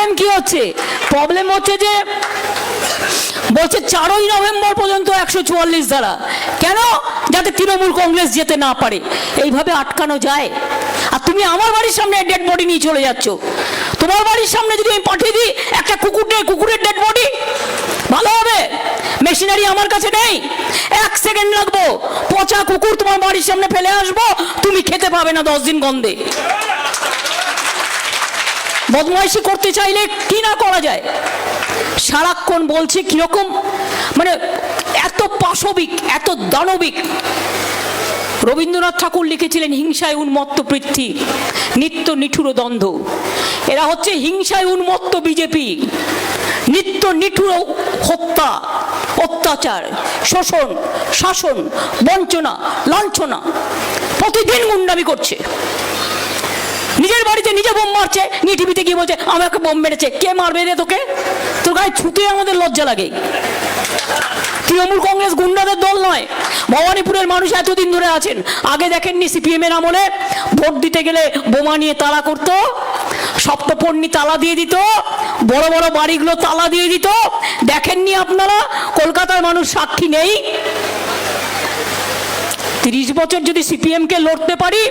Problem কি হচ্ছে? Problem হচ্ছে যে, বলছে চারই নভেম্বর পর্যন্ত একশো চুয়াল্লিশ ধারা। কেন? যাতে তৃণমূল কংগ্রেস যেতে না পারে। এইভাবে আটকানো যায়। আর তুমি আমার বাড়ির সামনে ডেড বডি নিয়ে চলে যাচ্ছ। তোমার বাড়ির সামনে যদি আমি পাঠিয়ে দিই, একটা কুকুরের কুকুরের ডেড বডি ভালো হবে। মেশিনারি আমার কাছে নেই। এক সেকেন্ড লাগবো। পচা কুকুর তোমার বাড়ির সামনে ফেলে আসব। তুমি খেতে পাবে না দশ দিন গন্ধে। বদমাইশি করতে চাইলে কি না করা যায়? সারাক্ষণ বলছে কীরকম মানে এত পাশবিক, এত দানবিক। রবীন্দ্রনাথ ঠাকুর লিখেছিলেন হিংসায় উন্মত্ত পৃথ্বী, নিত্য নিঠুর দ্বন্দ্ব। এরা হচ্ছে হিংসায় উন্মত্ত বিজেপি, নিত্য নিঠুর হত্যা, অত্যাচার, শোষণ, শাসন, বঞ্চনা, লাঞ্ছনা। প্রতিদিন গুন্ডামি করছে। নিজের বাড়িতে নিজে বোম মারছে, নিয়ে টিভিতে গিয়ে বলছে, আমাকে বোম মেরেছে, কে মারবে রে তোকে? তোর গায়ে ছুতে আমাদের লজ্জা লাগে। তৃণমূল কংগ্রেস গুন্ডাদের দল নয়, ভবানীপুরের মানুষ এতদিন ধরে আছেন। আগে দেখেননি সিপিএম এর আমলে ভোট দিতে গেলে বোমা নিয়ে তালা করতো, সপ্তপর্ণি তালা দিয়ে দিত, বড় বড় বাড়িগুলো তালা দিয়ে দিত। দেখেননি আপনারা? কলকাতার মানুষ সাক্ষী নেই। তিরিশ বছর যদি সিপিএমকে লড়তে পারি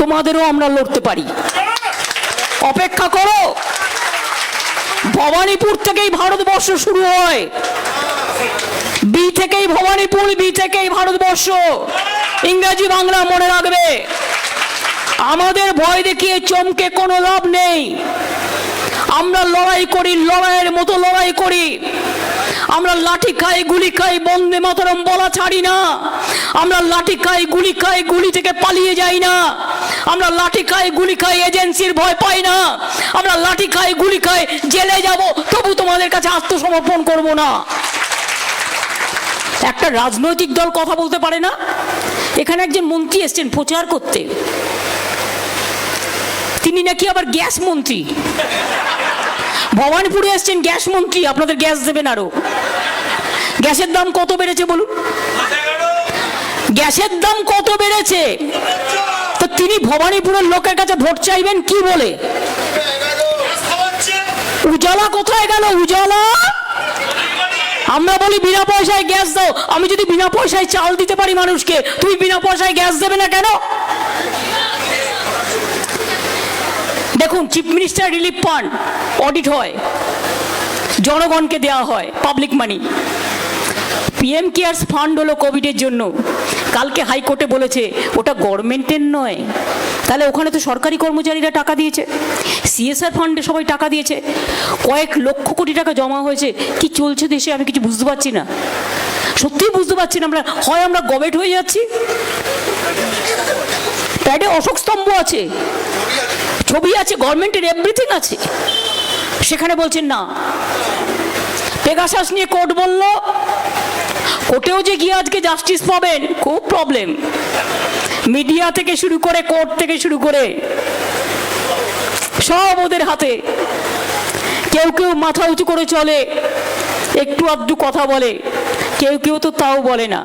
তোমাদেরও আমরা লড়তে পারি। অপেক্ষা করো। ভবানীপুর থেকেই ভারতবর্ষ শুরু হয়। বি থেকেই ভবানীপুর বি থেকেই ভারতবর্ষ। ইংরাজি বাংলা মনে রাখবে। আমাদের ভয় দেখিয়ে চমকে কোনো লাভ নেই। আমরা লড়াই করি, লড়াইয়ের মতো লড়াই করি। আমরা লাঠি খাই, গুলি খাই, বন্দে মাতরম বলা ছাড়ি না। আমরা লাঠি খাই, গুলি খাই, গুলি থেকে পালিয়ে যাই না। আমরা লাঠি খাই, গুলি খাই, এজেন্সির ভয় পাই না। আমরা লাঠি খাই, গুলি খাই, জেলে যাব, তবু তোমাদের কাছে আত্মসমর্পণ করব না। একটা রাজনৈতিক দল কথা বলতে পারে না? এখানে একজন মন্ত্রী এসছেন প্রচার করতে। তিনি নাকি আবার গ্যাস মন্ত্রী। ভবানীপুরে এসছেন গ্যাস মন্ত্রী, আপনাদের গ্যাস দেবেন আরও। গ্যাসের দাম কত বেড়েছে বলুন? গ্যাসের দাম কত বেড়েছে? তো তিনি ভবানীপুরের লোকের কাছে ভোট চাইবেন কি বলে? উজালা কোথায় গেল? উজালা? আমরা বলি, বিনা পয়সায় গ্যাস দাও। আমি যদি বিনা পয়সায় চাল দিতে পারি মানুষকে তুমি বিনা পয়সায় গ্যাস দেবে না কেন? দেখুন chief minister relief fund audit হয়, জনগণকে দেওয়া হয় public money PM CARES fund হলো কোভিডের জন্য। কালকে হাইকোর্টে বলেছে, ওটা গভর্নমেন্টের নয়। তাহলে ওখানে তো সরকারি কর্মচারীরা টাকা দিয়েছে। সিএসআর ফান্ডে সবাই টাকা দিয়েছে। কয়েক লক্ষ কোটি টাকা জমা হয়েছে। কি চলছে দেশে আমি কিছু বুঝতে পারছি না। সত্যিই বুঝতে পারছি না আমরা, হয় আমরা গবেট হয়ে যাচ্ছি? প্যাডে অশোক স্তম্ভ আছে। ছবি আছে, গভর্নমেন্টের এভরিথিং আছে। সেখানে বলছেন না। পেগাসাস নিয়ে কোর্ট বলল, কোর্টেও যে গিয়ে আজকে জাস্টিস পাবেন, খুব প্রবলেম মিডিয়া থেকে শুরু করে কোর্ট থেকে শুরু করে, সব ওদের হাতে। কেউ কেউ মাথা উঁচু করে চলে, একটু আধটু কথা বলে, কেউ কেউ তো তাও বলে না।